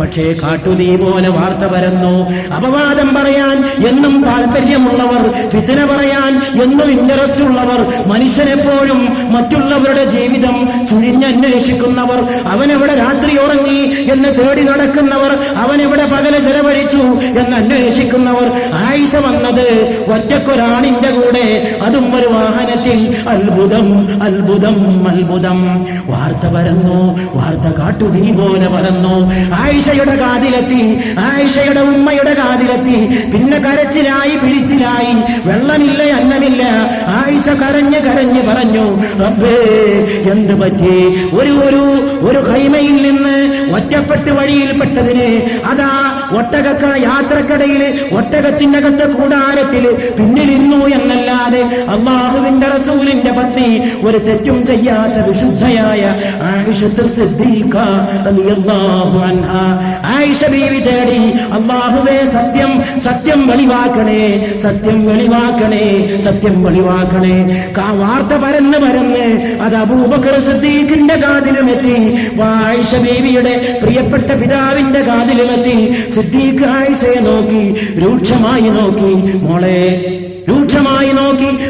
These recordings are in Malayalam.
പക്ഷേ കാട്ടുതീ പോലെ വാർത്ത പരന്നു. അപവാദം പറയാൻ എന്നും താല്പര്യമുള്ളവർ ഫിത്തിന പറയാൻ എന്നും ഇൻട്രസ്റ്റ് ഉള്ളവർ മനുഷ്യനെപ്പോഴും മറ്റുള്ളവരുടെ ജീവിതം ചുഴിഞ്ഞന്വേഷിക്കുന്നവർ അവനെവിടെ രാത്രി ഉറങ്ങി എന്ന് തേടി നടക്കുന്നവർ അവനെവിടെ പകൽ ചെലവഴിച്ചു എന്ന് അന്വേഷിക്കുന്നവർ ആയിഷ വന്നത് ഒറ്റക്കൊരാണിന്റെ കൂടെ. അതും ഒരു വാഹനത്തിൽ. അത്ഭുതം അത്ഭുതം അത്ഭുതം. വാർത്ത പരന്നു വാർത്ത കാട്ടുതീ പോലെ പരന്നു. ആയിഷയുടെ കാതിലെത്തി ആയിഷയുടെ ഉമ്മയുടെ കാതിലെത്തി. പിന്നെ കരച്ചിലായി പിടിച്ചിലായി. കരഞ്ഞ് കരഞ്ഞ് പറഞ്ഞു റബ്ബേ എന്ത് പറ്റി? ഒരു ഒരു ഒരു ഹൈമയിൽ നിന്ന് ഒറ്റപ്പെട്ട് വഴിയിൽപ്പെട്ടതിന് അതാ ഒട്ടകക്ക യാത്രക്കടയിൽ ഒട്ടകത്തിന്റെ അകത്തെ കൂടാരത്തിൽ പിന്നിലിരുന്നു എന്നല്ലാതെ അള്ളാഹുവിന്റെ റസൂലിന്റെ പത്നി ഒരു തെറ്റും ചെയ്യാത്ത വിശുദ്ധയായ. ആയിഷ ബീവി തേടി അള്ളാഹുവേ സത്യം സത്യം വെളിവാക്കണേ സത്യം വെളിവാക്കണേ സത്യം വെളിവാക്കണേ വാർത്ത പരന്ന് പരന്ന് അത് അബൂബക്കർ സിദ്ദീഖിന്റെ കാതിലുമെത്തി ആയിഷ ബീവിയുടെ പ്രിയപ്പെട്ട പിതാവിന്റെ കാതിലുമെത്തി സിദ്ദീഖ് ആയിഷയെ നോക്കി രൂക്ഷമായി നോക്കി മോളെ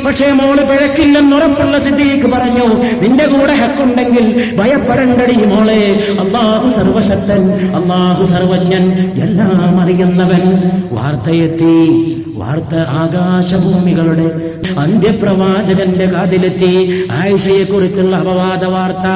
പക്ഷേ മോൾ പിഴക്കില്ലെന്ന് ഉറപ്പുള്ള സിദ്ദീഖ് പറഞ്ഞു നിന്റെ കൂടെ ഹക്കുണ്ടെങ്കിൽ ഭയപ്പെടണ്ടടി മോളെ. അള്ളാഹു സർവശക്തൻ അള്ളാഹു സർവജ്ഞൻ എല്ലാം അറിയുന്നവൻ. വാർത്തയെത്തി വാർത്ത ആകാശഭൂമികളുടെ അന്ത്യപ്രവാചകന്റെ കാതിലെത്തി. ആയിഷയെക്കുറിച്ചുള്ള അപവാദ വാർത്ത